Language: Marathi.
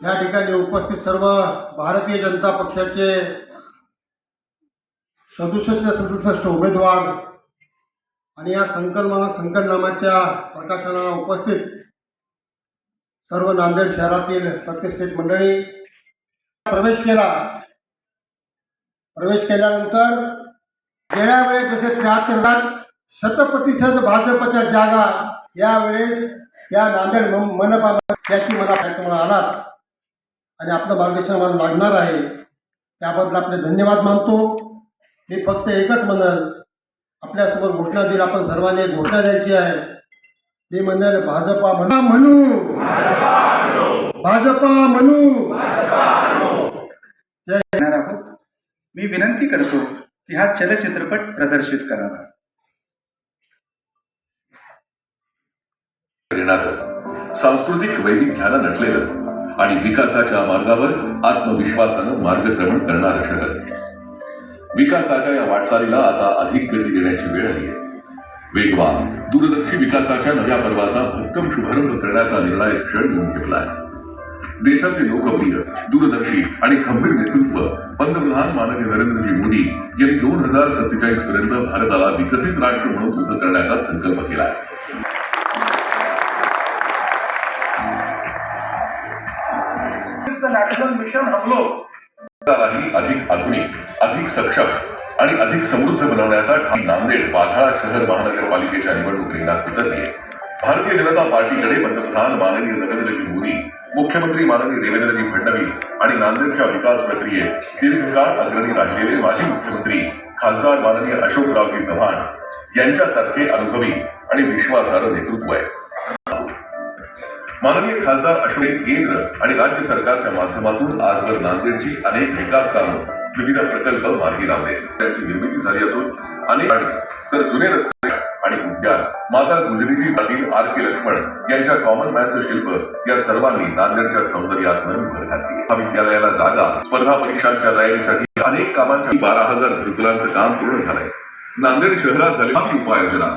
या ठिकाणी उपस्थित सर्व भारतीय जनता पक्षाचे सदुसष्ट सदुसष्ट उमेदवार आणि या संकल्पना संकलनामाच्या प्रकाशनाला उपस्थित सर्व नांदेड शहरातील प्रतिष्ठित मंडळी प्रवेश केला. प्रवेश केल्यानंतर गेल्या वेळेस जसे त्र्याहत्तर लाख शतप्रतिशत भाजपच्या जागा यावेळेस या नांदेड मनपा याची मला कार्यक्रमाला आलात. आणि आपलं मार्गदर्शन आम्हाला लागणार आहे. त्याबद्दल आपले धन्यवाद मानतो. मी फक्त एकच म्हणल आपल्यासमोर घोषणा देईल. आपण सर्वांनी एक घोषणा द्यायची आहे. मी म्हणेल भाजपा म्हणा. म्हणू. भाजपा म्हणू. जय आहोत. मी विनंती करतो की हा चलचित्रपट प्रदर्शित करावा. सांस्कृतिक वैविध्याला नटलेलं. आणि विकासाच्या मार्गावर आत्मविश्वासानं मार्गक्रमण करणारं शहर. विकासाच्या या वाटचालीला आता अधिक गती देण्याची वेळ आली आहे. वेगवान दूरदर्शी विकासाच्या नव्या पर्वाचा भक्कम शुभारंभ करण्याचा निर्णायक क्षण घेऊन घेतला आहे. देशाचे लोकप्रिय दूरदर्शी आणि खंबीर नेतृत्व पंतप्रधान माननीय नरेंद्रजी मोदी यांनी दोन हजार सत्तेचाळीस पर्यंत भारताला विकसित राष्ट्र म्हणून उभं करण्याचा संकल्प केला आहे. नॅशनल मिशन हम अधिक आधुनिक अधिक सक्षम आणि अधिक समृद्ध बनवण्याचा ठाम नांदेड पाठा शहर महानगरपालिकेच्या निवडणूक रिंगणात उतरली. भारतीय जनता पार्टीकडे पंतप्रधान माननीय नरेंद्रजी मोदी मुख्यमंत्री माननीय देवेंद्रजी फडणवीस आणि नांदेडच्या विकास प्रक्रियेत दीर्घकाळ अग्रणी राहिलेले माजी मुख्यमंत्री खासदार माननीय अशोकरावजी चव्हाण यांच्यासारखे अनुभवी आणि विश्वासार्ह नेतृत्व आहे. माननीय खासदार अशोक केंद्र आणि राज्य सरकारच्या माध्यमातून आजवर नांदेडची अनेक विकास कामं विविध प्रकल्प मार्गी लावले. त्यांची निर्मिती झाली असून अनेक तर जुने रस्ते आणि उद्यान. माता गुजरीजी पाटील आर के लक्ष्मण यांच्या कॉमन मॅनचं शिल्प या सर्वांनी नांदेडच्या सौंदर्यात नवीन भर घातली. महाविद्यालयाला जागा स्पर्धा परीक्षांच्या तयारीसाठी अनेक कामांच्या बारा हजार घरकुलांचं काम पूर्ण झालंय. नांदेड शहरात झाली उपाययोजना